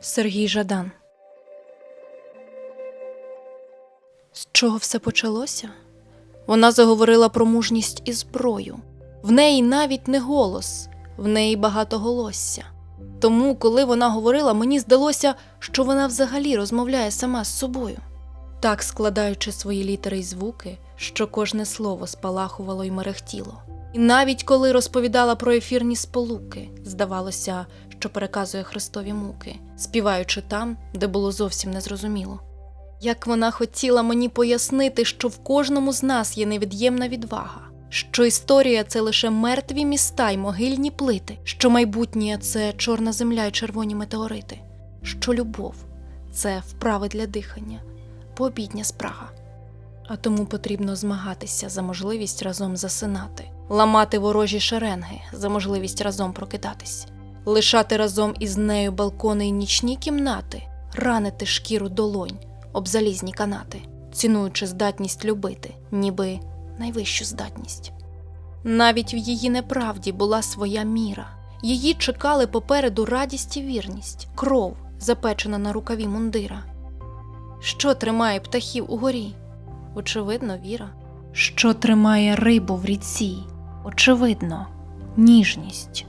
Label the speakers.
Speaker 1: Сергій Жадан. З чого все почалося? Вона заговорила про мужність і зброю. В неї навіть не голос, в неї багатоголосся. Тому, коли вона говорила, мені здалося, що вона взагалі розмовляє сама з собою. Так складаючи свої літери й звуки, що кожне слово спалахувало й мерехтіло. І навіть коли розповідала про ефірні сполуки, здавалося, що переказує Христові муки, співаючи там, де було зовсім незрозуміло. Як вона хотіла мені пояснити, що в кожному з нас є невід'ємна відвага, що історія це лише мертві міста й могильні плити, що майбутнє це чорна земля й червоні метеорити, що любов це вправи для дихання, пообідня спрага. А тому потрібно змагатися за можливість разом засинати, ламати ворожі шеренги за можливість разом прокидатись, лишати разом із нею балкони й нічні кімнати, ранити шкіру долонь об залізні канати, цінуючи здатність любити, ніби найвищу здатність. Навіть в її неправді була своя міра. Її чекали попереду радість і вірність, кров, запечена на рукаві мундира. Що тримає птахів угорі? Очевидно, віра. Що тримає рибу в ріці? Очевидно, ніжність.